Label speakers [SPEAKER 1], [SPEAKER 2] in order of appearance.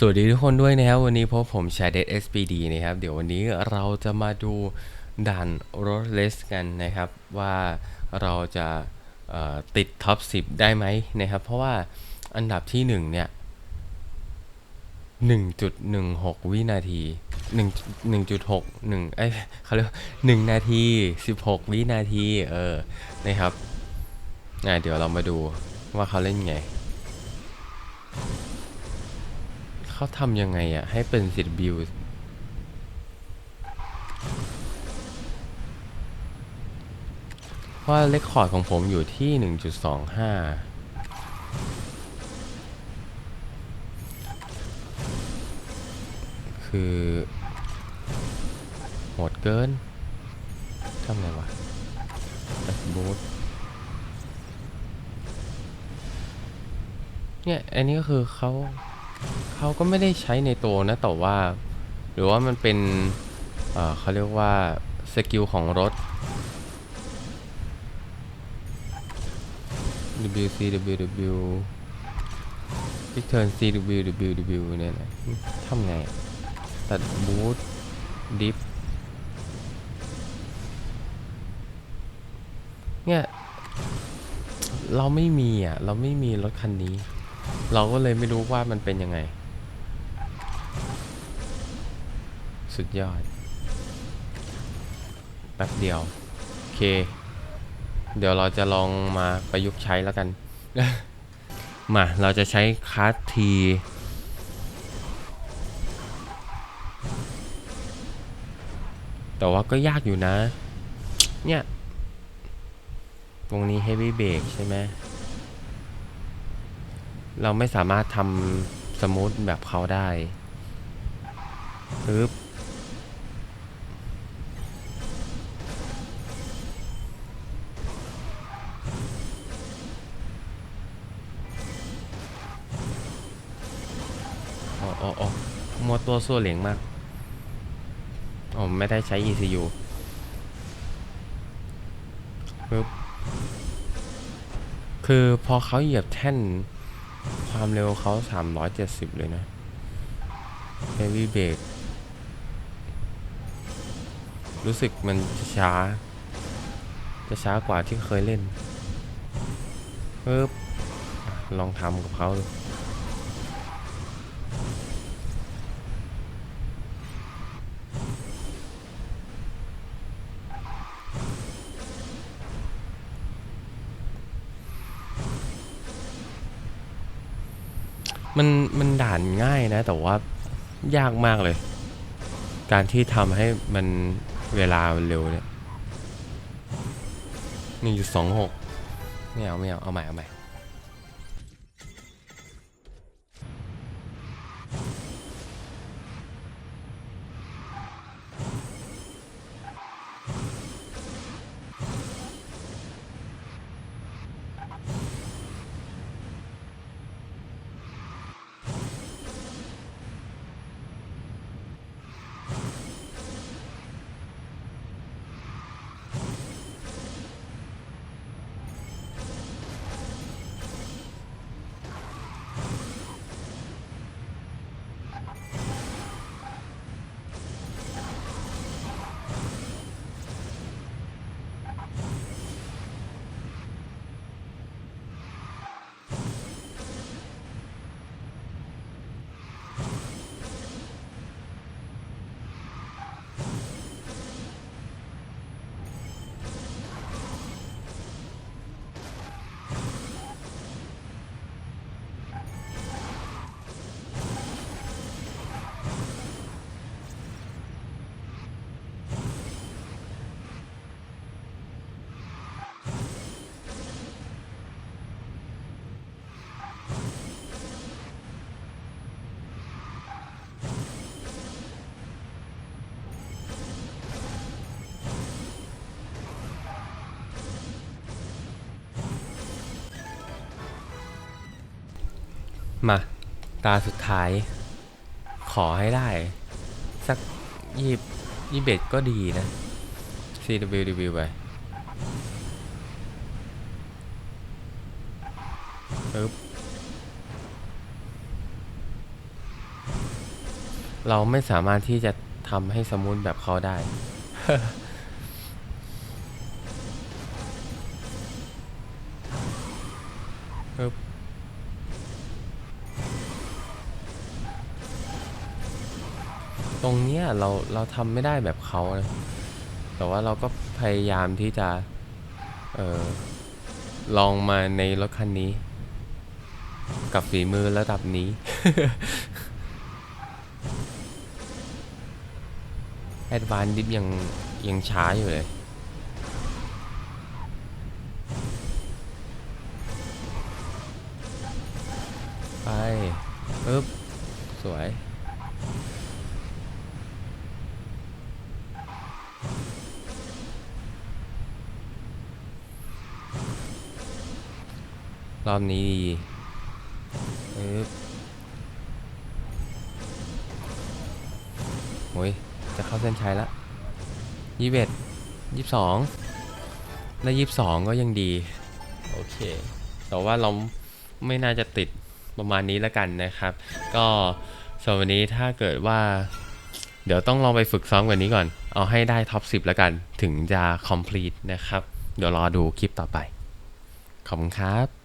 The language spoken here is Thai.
[SPEAKER 1] สวัสดีทุกคนด้วยนะครับ วันนี้พบผมชาเด SPD นะครับ เดี๋ยววันนี้เราจะมาดูด่านรถเลสกันนะครับ ว่าเราจะติดท็อป 10 ได้ไหมนะครับ เพราะว่าอันดับที่ 1 เนี่ย 1.16 วินาที1 1.6 1เอ้ยเขาเรียกว่า1นาที 16 วินาที เออ นะครับอะเดี๋ยวเรามาดูว่าเขาเล่นไง เขาทำยังไงอะให้เป็นสิทธิ์บิวว่าเลคคอร์ดของผมอยู่ที่ 1.25คือโหดเกิน ทำไงวะบูทเนี่ย อันนี้ก็คือเขา เขาก็ไม่ได้ใช้ในตัวนะแต่ว่า หรือว่ามันเป็นเเขาเรียกว่าสกิลของรถ W C W W Big Turn C W W W เนี่ยนะทำไง ตัดบูทดิฟเนี่ยเราไม่มีอะ เราไม่มีรถคันนี้ เราก็เลยไม่รู้ว่ามันเป็นยังไง สุดยอด แป๊บเดียว โอเค เดี๋ยวเราจะลองมาประยุกต์ใช้แล้วกัน มาเราจะใช้คาร์ดทีแต่ว่าก็ยากอยู่นะ เนี่ย ตรงนี้ heavy brake ใช่ไหม เราไม่สามารถทำสมูทแบบเขาได้ปึ๊บ อ๋ออ๋ออมัวตัวสั่วเหลียงมากอ๋อไม่ได้ใช้ ECU ปึ๊บคือพอเขาเหยียบแท่นความเร็วเขา 370 เลยนะ Heavy Brake รู้สึกมันจะช้า จะช้ากว่าที่เคยเล่นปึ๊บลองทำกับเขาดู มันมันด่านง่ายนะ แต่ว่ายากมากเลย การที่ทำให้มันเวลาเร็วเนี่ยหนึ่งจุดสองหกไม่เอาไม่เอาเอาใหม่เอาใหม่ มา ตาสุดท้าย ขอให้ได้ สักยี่ยี่เบ็ดก็ดีนะ CWW ไปปึ๊บเราไม่สามารถที่จะทำให้สมูทแบบเขาได้ ตรงเนี้ยเราเราทำไม่ได้แบบเขานะแต่ว่าเราก็พยายามที่จะ เออลองมาในรถคันนี้ กับฝีมือระดับนี้ แอดวานดิฟยังยังช้าอยู่เลยไปปึ๊บ สวย รอบนี้ดีปึ๊บโอ้ย จะเข้าเส้นชัยละยี่สิบเอ็ดยี่สิบสองและยี่สิบสองก็ยังดี โอเค แต่ว่าเราไม่น่าจะติดประมาณนี้แล้วกันนะครับ ก็สำหรับวันนี้ถ้าเกิดว่า เดี๋ยวต้องลองไปฝึกซ้อมกว่านี้ก่อน เอาให้ได้ท็อป 10 แล้วกัน ถึงจะ complete นะครับ เดี๋ยวรอดูคลิปต่อไป ขอบคุณครับ